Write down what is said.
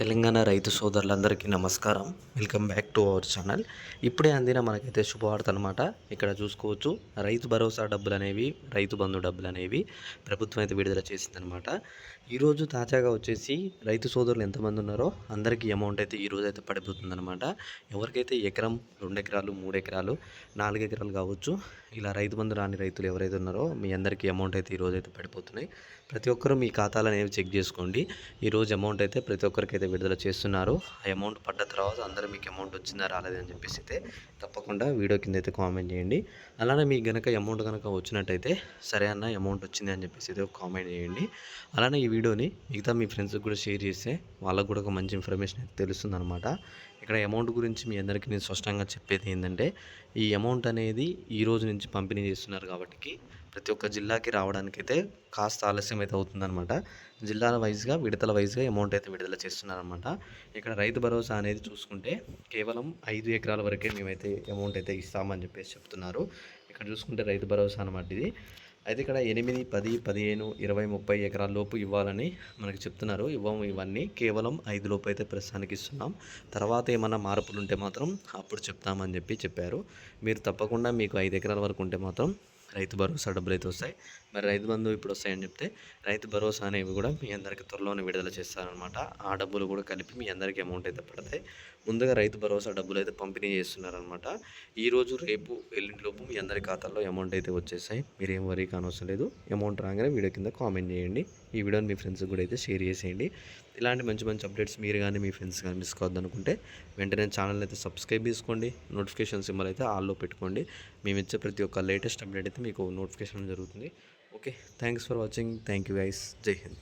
తెలంగాణ రైతు సోదరులందరికీ నమస్కారం. Welcome back to our channel ఇప్పుడే అందిన మనకైతే శుభవార్త అనమాట ఇక్కడ చూసుకోవచ్చు. రైతు భరోసా డబ్బులు అనేవి రైతు బంధు డబ్బులు అనేవి ప్రభుత్వం అయితే విడుదల చేసిందనమాట ఈరోజు తాజాగా వచ్చేసి రైతు సోదరులు ఎంతమంది ఉన్నారో అందరికీ అమౌంట్ అయితే ఈరోజు అయితే పడిపోతుందనమాట ఎవరికైతే ఎకరం రెండు ఎకరాలు మూడు ఎకరాలు నాలుగు ఎకరాలు కావచ్చు ఇలా రైతు బంధు రాని రైతులు ఎవరైతే ఉన్నారో మీ అందరికీ అమౌంట్ అయితే ఈరోజు అయితే పడిపోతున్నాయి. ప్రతి ఒక్కరూ మీ ఖాతాలు అనేవి చెక్ చేసుకోండి. ఈరోజు అమౌంట్ అయితే ప్రతి ఒక్కరికి అయితే విడుదల చేస్తున్నారు ఆ అమౌంట్ పడ్డ తర్వాత అందరూ మీకు అమౌంట్ వచ్చిందా రాలేదని చెప్పేసి అయితే తప్పకుండా వీడియో కింద అయితే కామెంట్ చేయండి. అలానే మీకు గనక అమౌంట్ కనుక వచ్చినట్టయితే సరే అన్న అమౌంట్ వచ్చింది అని చెప్పేసి అయితే కామెంట్ చేయండి. అలానే ఈ వీడియోని మిగతా మీ ఫ్రెండ్స్కి కూడా షేర్ చేస్తే వాళ్ళకు కూడా ఒక మంచి ఇన్ఫర్మేషన్ అయితే తెలుస్తుంది అనమాట ఇక్కడ అమౌంట్ గురించి మీ అందరికీ నేను స్పష్టంగా చెప్పేది ఏంటంటే ఈ అమౌంట్ అనేది ఈ రోజు నుంచి పంపిణీ చేస్తున్నారు కాబట్టి ప్రతి ఒక్క జిల్లాకి రావడానికైతే కాస్త ఆలస్యం అయితే అవుతుందన్నమాట. జిల్లాల వైజ్గా విడతల వైజ్గా అమౌంట్ అయితే విడుదల చేస్తున్నారనమాట ఇక్కడ రైతు భరోసా అనేది చూసుకుంటే కేవలం ఐదు ఎకరాల వరకే మేమైతే అమౌంట్ అయితే ఇస్తామని చెప్పేసి చెప్తున్నారు. ఇక్కడ చూసుకుంటే రైతు భరోసా అనమాట ఇది. అయితే ఇక్కడ ఎనిమిది పది పదిహేను ఇరవై ముప్పై ఎకరాల లోపు ఇవ్వాలని మనకి చెప్తున్నారు. ఇవ్వము ఇవన్నీ కేవలం ఐదు లోపు అయితే ప్రస్తుతానికి ఇస్తున్నాం. తర్వాత ఏమైనా మార్పులు ఉంటే మాత్రం అప్పుడు చెప్తామని చెప్పి చెప్పారు. మీరు తప్పకుండా మీకు ఐదు ఎకరాల వరకు ఉంటే మాత్రం రైతు భరోసా డబ్బులు అయితే వస్తాయి. మరి రైతు బంధు ఇప్పుడు వస్తాయని చెప్తే రైతు భరోసా అనేవి కూడా మీ అందరికీ త్వరలోనే విడుదల చేస్తారనమాట ఆ డబ్బులు కూడా కలిపి మీ అందరికీ అమౌంట్ అయితే పడతాయి. ముందుగా రైతు భరోసా డబ్బులు అయితే పంపిణీ చేస్తున్నారనమాట ఈరోజు రేపు ఎల్లుండిలోపు మీ అందరి ఖాతాల్లో అమౌంట్ అయితే వచ్చేసాయి మీరేం వరీ కానవసరం లేదు. అమౌంట్ రాగానే వీడియో కింద కామెంట్ చేయండి. ఈ వీడియోని మీ ఫ్రెండ్స్కి కూడా అయితే షేర్ చేసేయండి. ఇలాంటి మంచి మంచి అప్డేట్స్ మీరు కానీ మీ ఫ్రెండ్స్ కానీ మిస్ కావద్దనుకుంటే వెంటనే ఛానల్ అయితే సబ్స్క్రైబ్ చేసుకోండి. నోటిఫికేషన్ సింబల్ అయితే ఆల్లో పెట్టుకోండి. మేము ఇచ్చే ప్రతి ఒక్క లేటెస్ట్ అప్డేట్ అయితే మీకు నోటిఫికేషన్ జరుగుతుంది. Okay thanks for watching thank you guys జై హింద్